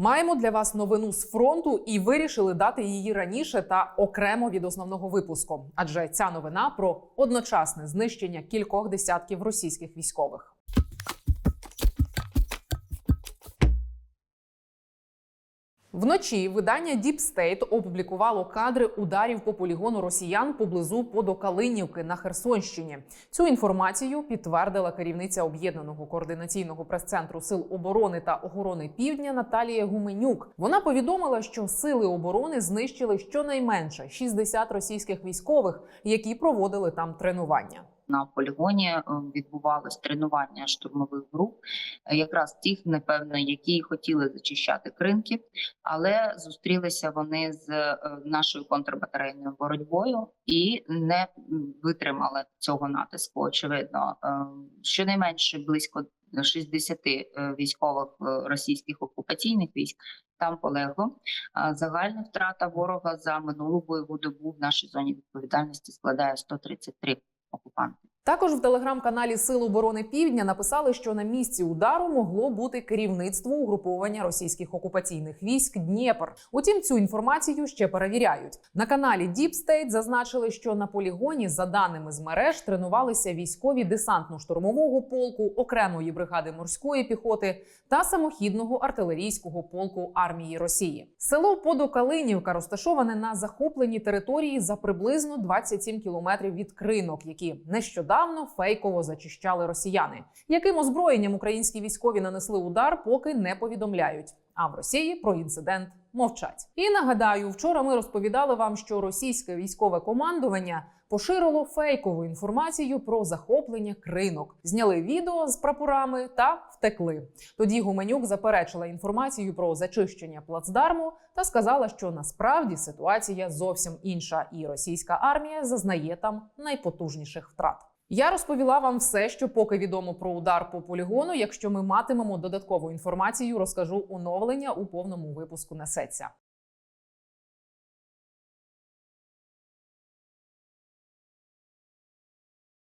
Маємо для вас новину з фронту і вирішили дати її раніше та окремо від основного випуску. Адже ця новина про одночасне знищення кількох десятків російських військових. Вночі видання Deep State опублікувало кадри ударів по полігону росіян поблизу Подокалинівки на Херсонщині. Цю інформацію підтвердила керівниця об'єднаного координаційного прес-центру сил оборони та охорони Півдня Наталія Гуменюк. Вона повідомила, що сили оборони знищили щонайменше 60 російських військових, які проводили там тренування. На полігоні е, відбувалось тренування штурмових груп, е, якраз тих, напевно, які хотіли зачищати кринки, але зустрілися вони з е, нашою контрбатарейною боротьбою і не витримали цього натиску. Очевидно, щонайменше близько 60 е, військових російських окупаційних військ там полегло. Загальна втрата ворога за минулу бойову добу в нашій зоні відповідальності складає 133 fun. Також в телеграм-каналі Сил оборони Півдня написали, що на місці удару могло бути керівництво угруповання російських окупаційних військ Дніпр. Утім, цю інформацію ще перевіряють. На каналі Deep State зазначили, що на полігоні, за даними з мереж, тренувалися військові десантно-штурмового полку, окремої бригади морської піхоти та самохідного артилерійського полку армії Росії. Село Подокалинівка розташоване на захопленій території за приблизно 27 кілометрів від кринок, які нещодавно фейково зачищали росіяни. Яким озброєнням українські військові нанесли удар, поки не повідомляють. А в Росії про інцидент мовчать. І нагадаю, вчора ми розповідали вам, що російське військове командування поширило фейкову інформацію про захоплення кринок, зняли відео з прапорами та втекли. Тоді Гуменюк заперечила інформацію про зачищення плацдарму та сказала, що насправді ситуація зовсім інша, і російська армія зазнає там найпотужніших втрат. Я розповіла вам все, що поки відомо про удар по полігону. Якщо ми матимемо додаткову інформацію, розкажу оновлення у повному випуску несеться.